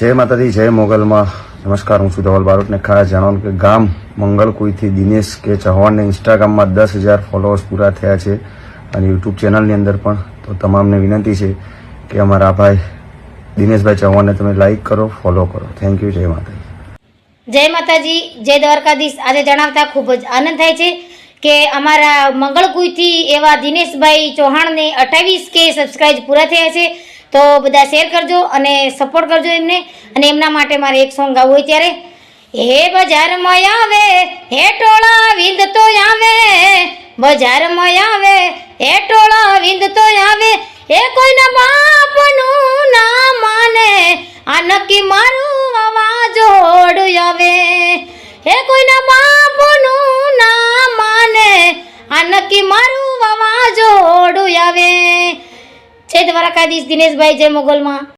જય માતાજી, જય મોગલમાં. નમસ્કાર, હું છું ધવલ બારોટને ખાસ જણાવું કે ગામ મંગલકુઈથી દિનેશ કે ચૌહાણને ઇન્સ્ટાગ્રામમાં દસ હજાર ફોલોઅર્સ પૂરા થયા છે અને યુટ્યુબ ચેનલની અંદર પણ તો તમામને વિનંતી છે કે અમારા ભાઈ દિનેશભાઈ ચૌહાણને તમે લાઈક કરો ફોલો કરો. થેન્ક યુ જય માતાજી. જય માતાજી, જય દ્વારકાધીશ. આજે જણાવતા ખૂબ જ આનંદ થાય છે કે અમારા મંગળકુઈથી એવા દિનેશભાઈ ચૌહાણને અઠાવીસ કે સબસ્ક્રાઇબ પૂરા થયા છે. તો બધા શેર કરજો અને સપોર્ટ કરજો એમને. અને એમના માટે મારે એક સોંગ ગાવું હોય ત્યારે, હે બજારમાં આવે, હે ટોળા વિંદ તો આવે, બજારમાં આવે, હે ટોળા વિંદ તો આવે, એ કોઈના બાપનું ના માને, આ નક્કી મારું અવાજ આવે. હે કોઈના બાપનું ના માને, આ નક્કી મારું અવાજ આવે. જય દ્વારકાધીશ દિનેશભાઈ જય મોગલમાં.